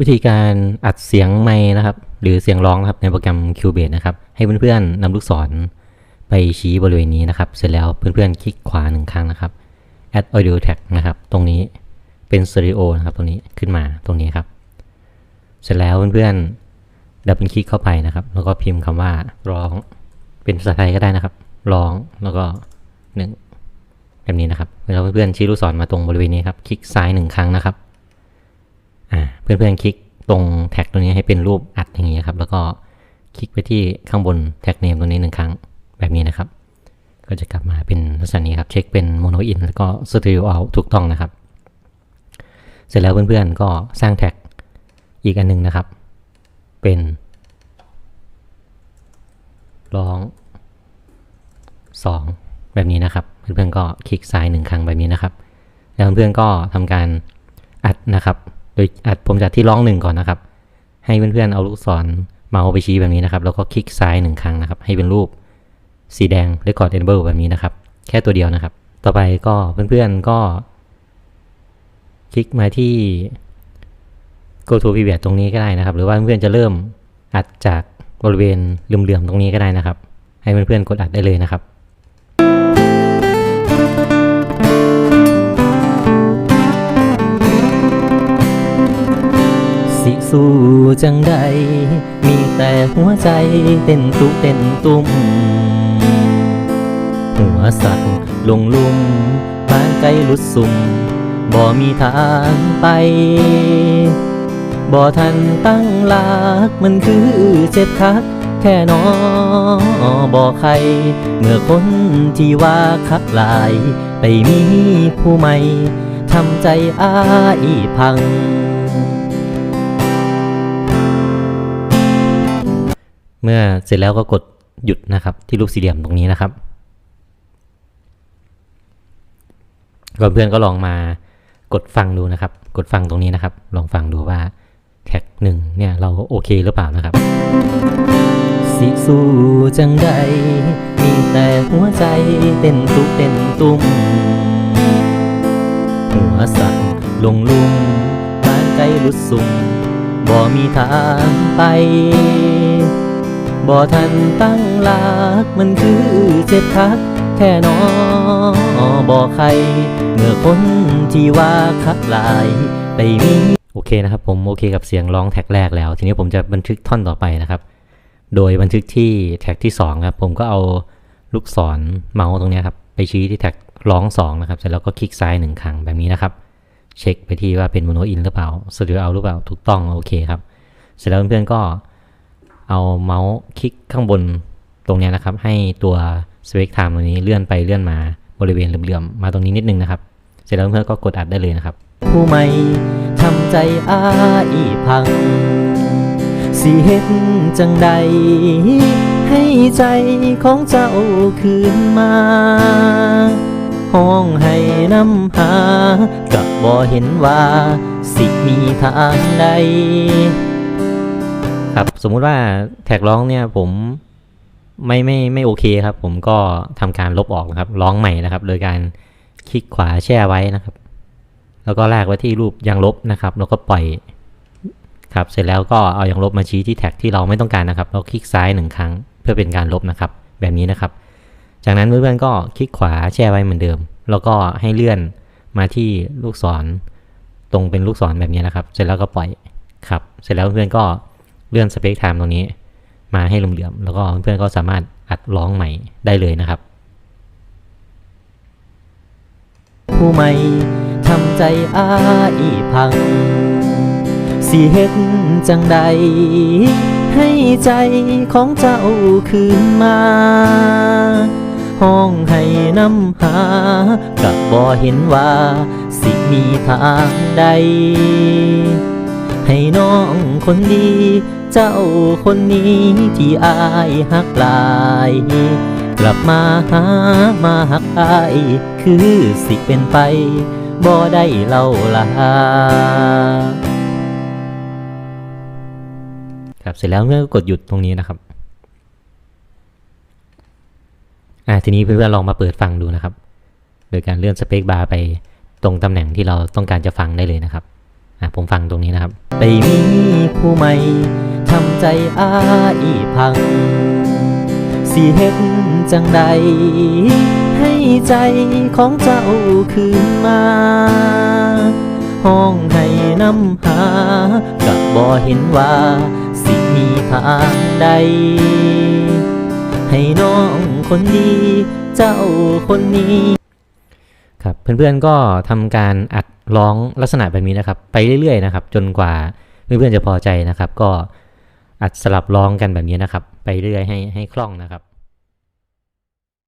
วิธีการอัดเสียงไม้นะครับ หรือเสียงร้องนะครับในโปรแกรม Cubase นะครับ ให้เพื่อนๆนำลูกศรไปชี้บริเวณนี้นะครับ เสร็จแล้วเพื่อนๆคลิกขวาหนึ่งครั้งนะครับ add audio tag นะครับ ตรงนี้เป็นสเตอริโอนะครับ ตรงนี้ขึ้นมาตรงนี้ครับ เสร็จแล้วเพื่อนๆดับเบิลคลิกเข้าไปนะครับ แล้วก็พิมพ์คำว่าร้อง เป็นภาษาไทยก็ได้นะครับ ร้องแล้วก็หนึ่งแบบนี้นะครับเวลาเพื่อนๆชี้ลูกศรมาตรงบริเวณนี้ครับ คลิกซ้ายหนึ่งครั้งนะครับ เพื่อนๆคลิกตรงแท็กตรงนี้ให้เป็นรูปอัดอย่างนี้ครับ แล้วก็คลิกไปที่ข้างบนแท็กเนมตรงนี้หนึ่งครั้งแบบนี้นะครับ ก็จะกลับมาเป็นลักษณะนี้ครับ เช็คเป็นโมโนอินแล้วก็สตอริโอเอาถูกต้องนะครับ เสร็จแล้วเพื่อนๆก็สร้างแท็กอีกอันหนึงนะครับ เป็นร้องสองแบบนี้นะครับ เพื่อนๆก็คลิกซ้ายหนึ่งครั้งแบบนี้นะครับ แล้วเพื่อนๆก็ทำการอัดนะครับ โดยอัดผมจะที่ร้องหนึ่งก่อนนะครับ ให้เพื่อนๆเอาลูกศรเมาส์ไปชี้แบบนี้นะครับ แล้วก็คลิกซ้ายหนึ่งครั้งนะครับ ให้เป็นรูปสีแดง Record Enable แบบนี้นะครับ แค่ตัวเดียวนะครับ ต่อไปก็เพื่อนๆก็ คลิกมาที่ go to pivot ตรงนี้ก็ได้นะครับ หรือว่าเพื่อนๆจะเริ่มอัดจากบริเวณเหลื่อมๆตรงนี้ก็ได้นะครับ ให้เพื่อนๆกดอัดได้เลยนะครับ สู้จังใด มีแต่หัวใจเต้นตุเต้นตุ้ม หัวสัตว์ลงลุมปานไกลหลุดสุ่ม บ่มีทางไป บ่ทันตั้งหลักมันคือเจ็บคักแค่นอบ่ใคร เมื่อคนที่ว่าคักหลาย ไปมีผู้ใหม่ทำใจอ้ายพัง เมื่อเสร็จแล้วก็กดหยุดนะครับ ที่รูปสี่เหลี่ยมตรงนี้นะครับก่อนเพื่อนก็ลองมากดฟังดูนะครับ กดฟังตรงนี้นะครับ ลองฟังดูว่าแท็กหนึ่งเนี่ยเราโอเคหรือเปล่านะครับ สิสู้จังใด มีแต่หัวใจเต้นตุกเต้นตุ้ม หัวสั่นลงลุมบานไกลลุดสุ่มบ่มีทางไป บ่ทันตั้งหลักมันคือเจ็บคักแค่นอบ่ใครเมื่อคนที่ว่าคักหลายไปมีโอเคนะครับผมโอเคกับเสียงร้องแท็กแรกแล้ว ทีนี้ผมจะบันทึกท่อนต่อไปนะครับ โดยบันทึกที่แท็กที่2ครับผมก็เอาลูกศรเมาส์ตรงนี้ครับไปชี้ที่แท็กร้อง2นะครับเสร็จแล้วก็คลิกซ้ายหนึ่งครั้งแบบนี้นะครับ เช็คไปที่ว่าเป็นโมโนอินหรือเปล่าสตูดิโอเอาหรือเปล่าถูกต้องโอเคครับ เสร็จแล้วเพื่อนๆก็ เอาเมาส์คลิกข้างบนตรงนี้นะครับ ให้ตัว Select Time ตรงนี้เลื่อนไปเลื่อนมาบริเวณเหลื่อมๆมาตรงนี้นิดนึงนะครับ เสร็จแล้วเพื่อนก็กดอัดได้เลยนะครับ ผู้ไม่ทำใจอ้ายพังสิเฮ็ดจังใด ให้ใจของเจ้าคืนมาห้องให้น้ำหา กับบ่เห็นว่า สิมีทางใด สมมุติว่าแท็กร้องเนี่ยผมไม่ไม่ไม่โอเคครับ ผมก็ทำการลบออกนะครับ ร้องใหม่นะครับ โดยการคลิกขวาแช่ไว้นะครับ แล้วก็ลากไว้ที่รูปยังลบนะครับ แล้วก็ปล่อยครับ เสร็จแล้วก็เอายังลบมาชี้ที่แท็กที่เราไม่ต้องการนะครับ แล้วคลิกซ้ายหนึ่งครั้งเพื่อเป็นการลบนะครับ แบบนี้นะครับ จากนั้นเพื่อนๆก็คลิกขวาแช่ไว้เหมือนเดิม แล้วก็ให้เลื่อนมาที่ลูกศรตรงเป็นลูกศรแบบนี้นะครับ เสร็จแล้วก็ปล่อยครับ เสร็จแล้วเพื่อนๆก็ เลื่อนสเปคไทม์ตรงนี้มาให้เหลื่อมๆแล้วก็เพื่อนๆก็สามารถอัดร้องใหม่ได้เลยนะครับ ผู้ไม่ทำใจอ้ายพัง สิเฮ็ดจังใด ให้ใจของเจ้าคืนมาห้องให้นำหากับบ่เห็นว่า สิมีทางใด ให้น้องคนดี เจ้าคนนี้ที่อายหักลาย กลับมาหามาหักอาย คือสิเป็นไปบ่ได้เล่าลาครับเสร็จแล้วเมื่อกดหยุดตรงนี้นะครับอ่าทีนี้เพื่อนๆลองมาเปิดฟังดูนะครับ โดยการเลื่อนสเปคบาร์ไปตรงตำแหน่งที่เราต้องการจะฟังได้เลยนะครับ ผมฟังตรงนี้นะครับ ไปมีผู้ใหม่ทำใจอ้ายพังสิเฮ็ดจังใด ให้ใจของเจ้าคืนมา ห้องให้นำหากับบ่เห็นว่า สิมีทางใด ให้น้องคนดี เจ้าคนนี้ครับเพื่อนๆก็ทำการอัด ร้องลักษณะแบบนี้นะครับ ไปเรื่อยๆนะครับ จนกว่าเพื่อนๆจะพอใจนะครับ ก็อัดสลับร้องกันแบบนี้นะครับ ไปเรื่อยให้ให้คล่องนะครับ